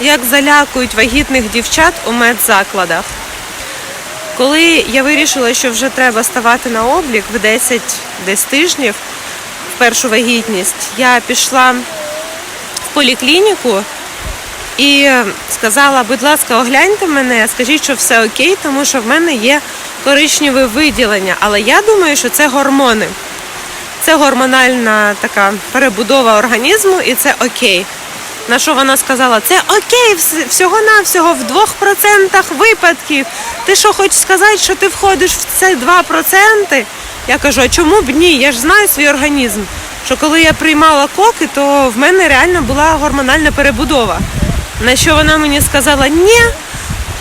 як залякують вагітних дівчат у медзакладах. Коли я вирішила, що вже треба ставати на облік в 10 десь тижнів в першу вагітність, я пішла в поліклініку і сказала, будь ласка, огляньте мене, скажіть, що все окей, тому що в мене є коричневе виділення. Але я думаю, що це гормони. Це гормональна така перебудова організму, і це окей. На що вона сказала, це окей, вс- всього-навсього в 2% випадків. Ти що хочеш сказати, що ти входиш в це 2%? Я кажу, а чому б ні? Я ж знаю свій організм. Що коли я приймала коки, то в мене реально була гормональна перебудова. На що вона мені сказала, ні,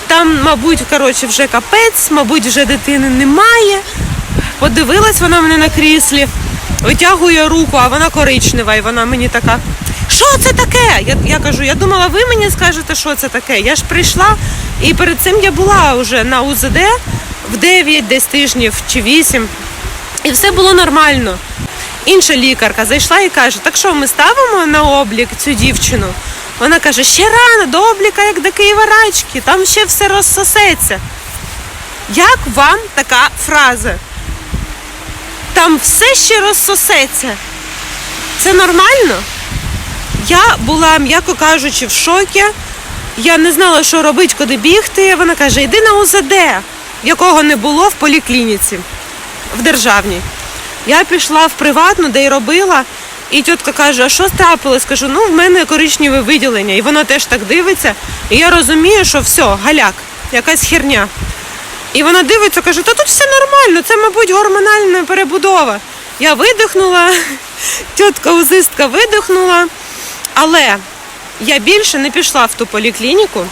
там, мабуть, коротше, вже капець, мабуть, вже дитини немає. Подивилась вона мене на кріслі, витягує руку, а вона коричнева, і вона мені така. Що це таке? Я, я кажу, я думала, ви мені скажете, що це таке. Я ж прийшла, і перед цим я була вже на УЗД в 9 десь тижнів чи 8, і все було нормально. Інша лікарка зайшла і каже: так що ми ставимо на облік цю дівчину? Вона каже, ще рано до обліка, як до Києва-Рачки, там ще все розсосеться. Як вам така фраза? Там все ще розсосеться. Це нормально? Я була, м'яко кажучи, в шокі. Я не знала, що робити, куди бігти. Вона каже: йди на УЗД, якого не було в поліклініці, в державній. Я пішла в приватну, де й робила, і тітка каже, а що трапилось? Кажу, ну в мене коричневе виділення. І вона теж так дивиться. І я розумію, що все, галяк, якась херня. І вона дивиться, каже, та тут все нормально, це, мабуть, гормональна перебудова. Я видихнула, тітка узистка видихнула, але я більше не пішла в ту поліклініку.